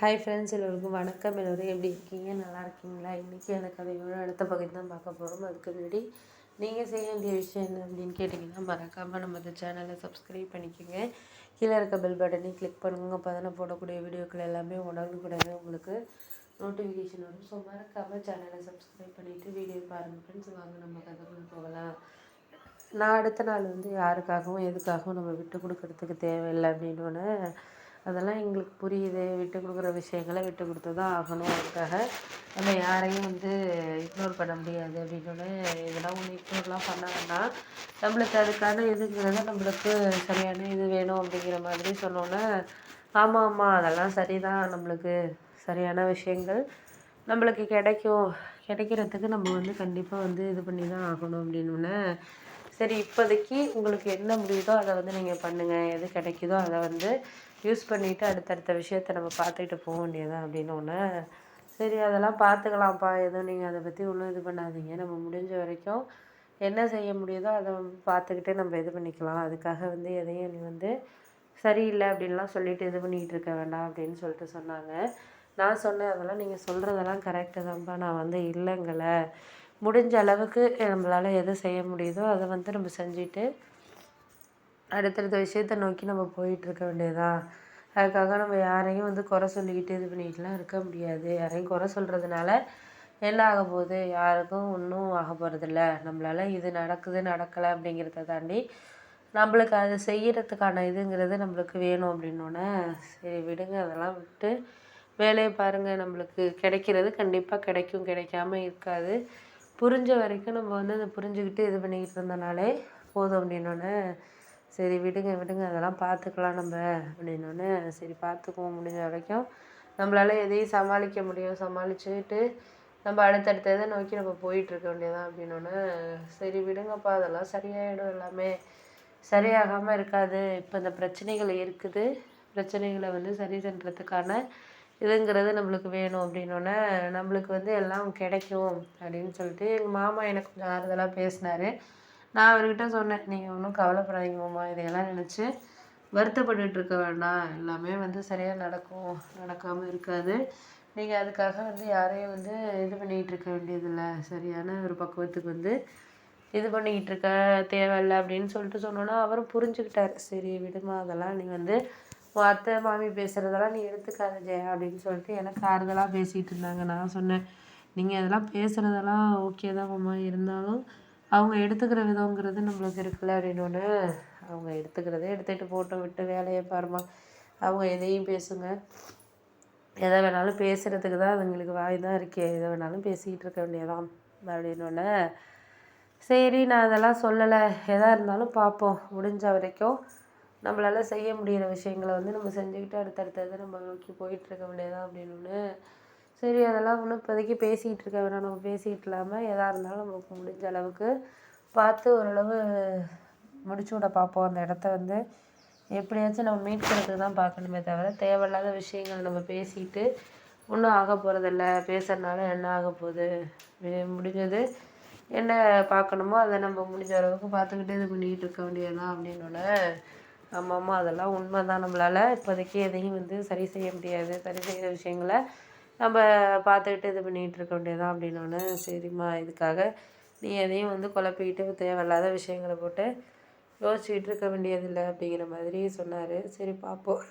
Hi friends எல்லோருக்கும் வணக்கம். எல்லோரும் எப்படி இருக்கீங்க? நல்லா இருக்கீங்களா? இன்றைக்கி எனக்கு கதையோட அடுத்த பகுதி தான் பார்க்க போகிறோம் அதுக்கு முன்னாடி நீங்கள் செய்ய வேண்டிய விஷயம் என்ன அப்படின்னு கேட்டிங்கன்னா மறக்காமல் நம்ம இந்த சேனலை சப்ஸ்கிரைப் பண்ணிக்கோங்க. கீழே இருக்க பெல் பட்டனையும் கிளிக் பண்ணுங்க. அப்போ தானே போடக்கூடிய வீடியோக்கள் எல்லாமே உடனுக்குடனே உங்களுக்கு நோட்டிஃபிகேஷன் வரும். ஸோ மறக்காமல் சேனலை சப்ஸ்கிரைப் பண்ணிவிட்டு வீடியோ பாருங்கள் ஃப்ரெண்ட்ஸ் வாங்க நம்ம கதைக்குள்ள போகலாம். நான் அடுத்த நாள் வந்து யாருக்காகவும் எதுக்காகவும் நம்ம விட்டு கொடுக்கறதுக்கு தேவையில்லை அப்படின்னு அதெல்லாம் எங்களுக்கு புரியுது. விட்டு கொடுக்குற விஷயங்களை விட்டு கொடுத்து தான் ஆகணும். அதுக்காக நம்ம யாரையும் வந்து இக்னோர் பண்ண முடியாது. அப்படின்னு இதெல்லாம் ஒன்று இக்னோர்லாம் பண்ண வேண்டாம் நம்மளுக்கு அதுக்கான இதுங்கிறத நம்மளுக்கு சரியான இது வேணும் அப்படிங்கிற மாதிரி சொன்னோன்னே ஆமாம் ஆமாம் அதெல்லாம் சரிதான். நம்மளுக்கு சரியான விஷயங்கள் நம்மளுக்கு கிடைக்கும். கிடைக்கிறதுக்கு நம்ம வந்து கண்டிப்பாக வந்து இது பண்ணி தான் ஆகணும் அப்படின்னு சரி இப்போதைக்கு உங்களுக்கு என்ன முடியுதோ அதை வந்து நீங்கள் பண்ணுங்கள் எது கிடைக்குதோ அதை வந்து யூஸ் பண்ணிவிட்டு அடுத்தடுத்த விஷயத்த நம்ம பார்த்துக்கிட்டு போக வேண்டியதான் அப்படின்னு ஒன்று சரி அதெல்லாம் பார்த்துக்கலாம்ப்பா. எதுவும் நீங்கள் அதை பற்றி ஒன்றும் இது பண்ணாதீங்க. நம்ம முடிஞ்ச வரைக்கும் என்ன செய்ய முடியுதோ அதை பார்த்துக்கிட்டே நம்ம இது பண்ணிக்கலாம். அதுக்காக வந்து எதையும் நீ வந்து சரியில்லை அப்படின்லாம் சொல்லிட்டு இது பண்ணிக்கிட்டு இருக்க வேண்டாம் அப்படின்னு சொல்லிட்டு சொன்னாங்க. நான் சொன்னேன் அதெல்லாம் நீங்கள் சொல்கிறதெல்லாம் கரெக்டு தான்ப்பா. நான் வந்து இல்லைங்களை முடிஞ்ச அளவுக்கு நம்மளால் எது செய்ய முடியுதோ அதை வந்து நம்ம செஞ்சுட்டு அடுத்தடுத்த விஷயத்த நோக்கி நம்ம போயிட்டுருக்க வேண்டியதா? அதுக்காக நம்ம யாரையும் வந்து குறை சொல்லிக்கிட்டு இது பண்ணிக்கிட்டுலாம் இருக்க முடியாது. யாரையும் குறை சொல்கிறதுனால என்ன ஆக போகுது? யாருக்கும் ஒன்றும் ஆக போகிறதில்ல நம்மளால் இது நடக்குது நடக்கலை அப்படிங்கிறத தாண்டி நம்மளுக்கு அது செய்கிறதுக்கான இதுங்கிறது நம்மளுக்கு வேணும் அப்படின்னோடனே சரி விடுங்க அதெல்லாம் விட்டு வேலையை பாருங்கள் நம்மளுக்கு கிடைக்கிறது கண்டிப்பாக கிடைக்கும். கிடைக்காம இருக்காது. புரிஞ்ச வரைக்கும் நம்ம வந்து அதை புரிஞ்சுக்கிட்டு இது பண்ணிக்கிட்டு இருந்தனாலே போதும் அப்படின்னோடனே சரி விடுங்க விடுங்க அதெல்லாம் பார்த்துக்கலாம் நம்ம அப்படின்னோடனே சரி பார்த்துக்குவோம் முடிஞ்ச வரைக்கும். நம்மளால் எதையும் சமாளிக்க முடியும். சமாளிச்சுக்கிட்டு நம்ம அடுத்தடுத்த இதை நோக்கி நம்ம போயிட்டுருக்க வேண்டியதான் அப்படின்னோடனே சரி விடுங்கப்பா அதெல்லாம் சரியாயிடும் எல்லாமே. சரியாகாமல் இருக்காது. இப்போ இந்த பிரச்சனைகள் இருக்குது. பிரச்சனைகளை வந்து சரி பண்ணுறதுக்கான இதுங்கிறது நம்மளுக்கு வேணும் அப்படின்னோடனே நம்மளுக்கு வந்து எல்லாம் கிடைக்கும் அப்படின்னு சொல்லிட்டு எங்கள் மாமா எனக்கு கொஞ்சம் ஆறுதலாக பேசினார். நான் அவர்கிட்ட சொன்னேன் நீங்கள் ஒன்றும் கவலைப்படாதீங்க மாமா இதையெல்லாம் நினச்சி வருத்தப்பட்டுட்டு இருக்க வேண்டாம். எல்லாமே வந்து சரியாக நடக்கும் நடக்காமல் இருக்காது. நீங்கள் அதுக்காக வந்து யாரையும் வந்து இது பண்ணிக்கிட்டு இருக்க வேண்டியதில்லை. சரியான ஒரு பக்குவத்துக்கு வந்து இது பண்ணிக்கிட்டு இருக்க தேவையில்லை அப்படின்னு சொல்லிட்டு சொன்னோன்னா அவரும் புரிஞ்சுக்கிட்டார். சரி விடுமா அதெல்லாம் நீ வந்து அத்தை மாமி பேசுகிறதெல்லாம் நீ எடுத்துக்காத ஜெயா அப்படின்னு சொல்லிட்டு எனக்கு ஆறுதலாக பேசிகிட்டு இருந்தாங்க. நான் சொன்னேன் நீங்கள் அதெல்லாம் பேசுகிறதெல்லாம் ஓகே தான் மாமா. இருந்தாலும் அவங்க எடுத்துக்கிற விதங்கிறது நம்மளுக்கு இருக்குல்ல அப்படின்னு அவங்க எடுத்துக்கிறதே எடுத்துகிட்டு போட்டு விட்டு வேலையை பாருமா அவங்க எதையும் பேசுங்க. எதை வேணாலும் பேசுகிறதுக்கு தான் அதுங்களுக்கு வாய் தான் இருக்கே. எதை வேணாலும் பேசிக்கிட்டு இருக்க வேண்டியதான் அப்படின்னோடனே சரி நான் அதெல்லாம் சொல்லலை. எதாக இருந்தாலும் பார்ப்போம் முடிஞ்ச வரைக்கும் நம்மளால் செய்ய முடிகிற விஷயங்களை வந்து நம்ம செஞ்சுக்கிட்டு அடுத்தடுத்தது நம்ம நோக்கி போயிட்டுருக்க வேண்டியதான் அப்படின்னு சரி அதெல்லாம் ஒன்றும் இப்போதைக்கு பேசிக்கிட்டு இருக்க வேணாம். நம்ம பேசிக்கிட்டு இல்லாமல் எதாக இருந்தாலும் நமக்கு முடிஞ்ச அளவுக்கு பார்த்து ஓரளவு முடிச்சு விட பார்ப்போம். அந்த இடத்த வந்து எப்படியாச்சும் நம்ம மீட்கிறதுக்கு தான் பார்க்கணுமே தவிர தேவையில்லாத விஷயங்கள் நம்ம பேசிட்டு ஒன்றும் ஆக போகிறதில்ல பேசுகிறனால என்ன ஆக போகுது? முடிஞ்சது. என்ன பார்க்கணுமோ அதை நம்ம முடிஞ்ச அளவுக்கு பார்த்துக்கிட்டே இது பண்ணிக்கிட்டு இருக்க வேண்டியதான் அப்படின்னோடனே ஆமாம் அதெல்லாம் உண்மை தான் நம்மளால் இப்போதைக்கு எதையும் வந்து சரி செய்ய முடியாது. சரி செய்கிற விஷயங்களை நம்ம பார்த்துக்கிட்டு இது பண்ணிகிட்டு இருக்க வேண்டியதான் அப்படின்னோடனே சரிம்மா இதுக்காக நீ எதையும் வந்து குழப்பிக்கிட்டு தேவையில்லாத விஷயங்களை போட்டு யோசிச்சுக்கிட்டு இருக்க வேண்டியதில்லை அப்படிங்கிற மாதிரி சொன்னார். சரி பார்ப்போம்.